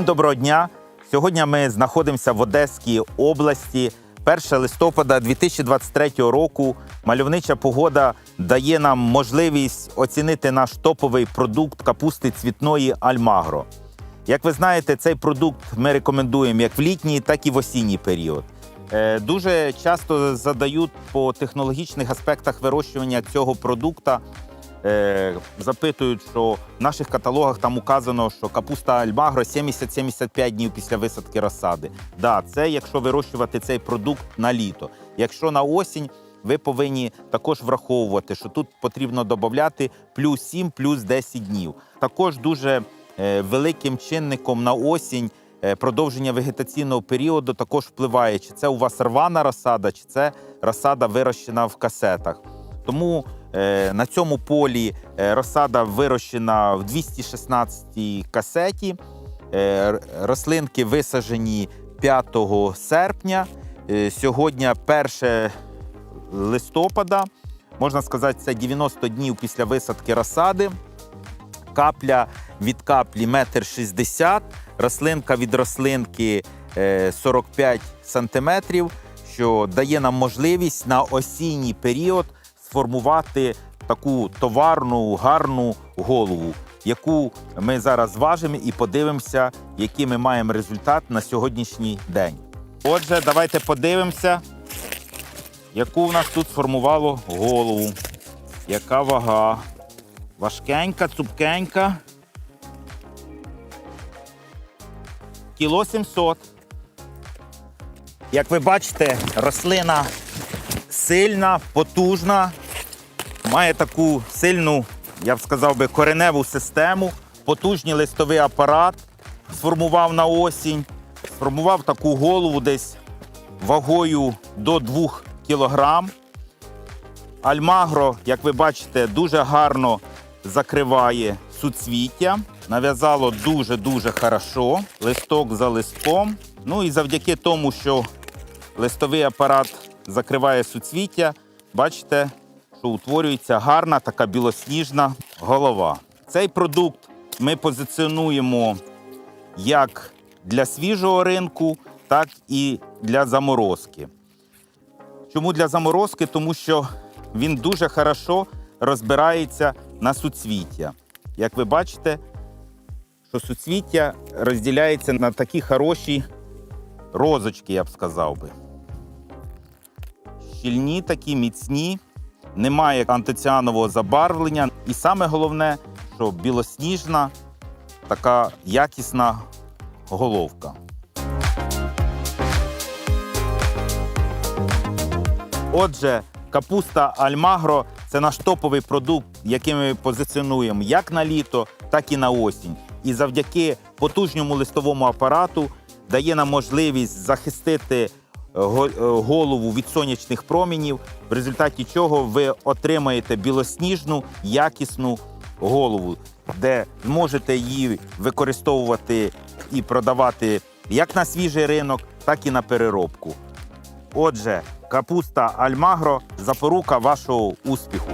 доброго дня. Сьогодні ми знаходимося в Одеській області. 1 листопада 2023 року мальовнича погода дає нам можливість оцінити наш топовий продукт капусти цвітної Альмагро. Як ви знаєте, цей продукт ми рекомендуємо як в літній, так і в осінній період. Е, Дуже часто задають по технологічних аспектах вирощування цього продукту. Е, запитують, що в наших каталогах там указано, що капуста Альмагро 70-75 днів після висадки розсади. Да, це якщо вирощувати цей продукт на літо. Якщо на осінь, ви повинні також враховувати, що тут потрібно додати плюс 7, плюс 10 днів. Також дуже е, великим чинником на осінь е, продовження вегетаційного періоду також впливає, чи це у вас рвана розсада, чи це розсада вирощена в касетах. Тому на цьому полі е, розсада вирощена в 216 касеті. Е, рослинки висаджені 5 серпня. Е, сьогодні 1 листопада. Можна сказати, це 90 днів після висадки розсади. Капля від каплі метр шістдесят, рослинка від рослинки е, 45 сантиметрів, що дає нам можливість на осінній період сформувати таку товарну, гарну голову, яку ми зараз зважимо і подивимося, який ми маємо результат на сьогоднішній день. Отже, давайте подивимося, яку в нас тут сформувало голову, яка вага. Важкенька, цупкенька. Кіло 700. Як ви бачите, рослина сильна, потужна, має таку сильну, я б сказав би, кореневу систему, потужний листовий апарат сформував на осінь, сформував таку голову десь вагою до 2 кілограм. Альмагро, як ви бачите, дуже гарно закриває суцвіття. Нав'язало дуже-дуже хорошо, листок за листком. Ну і завдяки тому, що листовий апарат закриває суцвіття, бачите, що утворюється гарна така білосніжна голова. Цей продукт ми позиціонуємо як для свіжого ринку, так і для заморозки. Чому для заморозки? Тому що він дуже хорошо розбирається на суцвіття. Як ви бачите, що суцвіття розділяється на такі хороші розочки, я б сказав би. Щільні такі, міцні, немає антиціанового забарвлення. І саме головне, що білосніжна, така якісна головка. Отже, капуста Альмагро це наш топовий продукт, який ми позиціонуємо як на літо, так і на осінь. І завдяки потужному листовому апарату дає нам можливість захистити голову від сонячних промінів, в результаті чого ви отримаєте білосніжну, якісну голову, де можете її використовувати і продавати як на свіжий ринок, так і на переробку. Отже, капуста Альмагро запорука вашого успіху.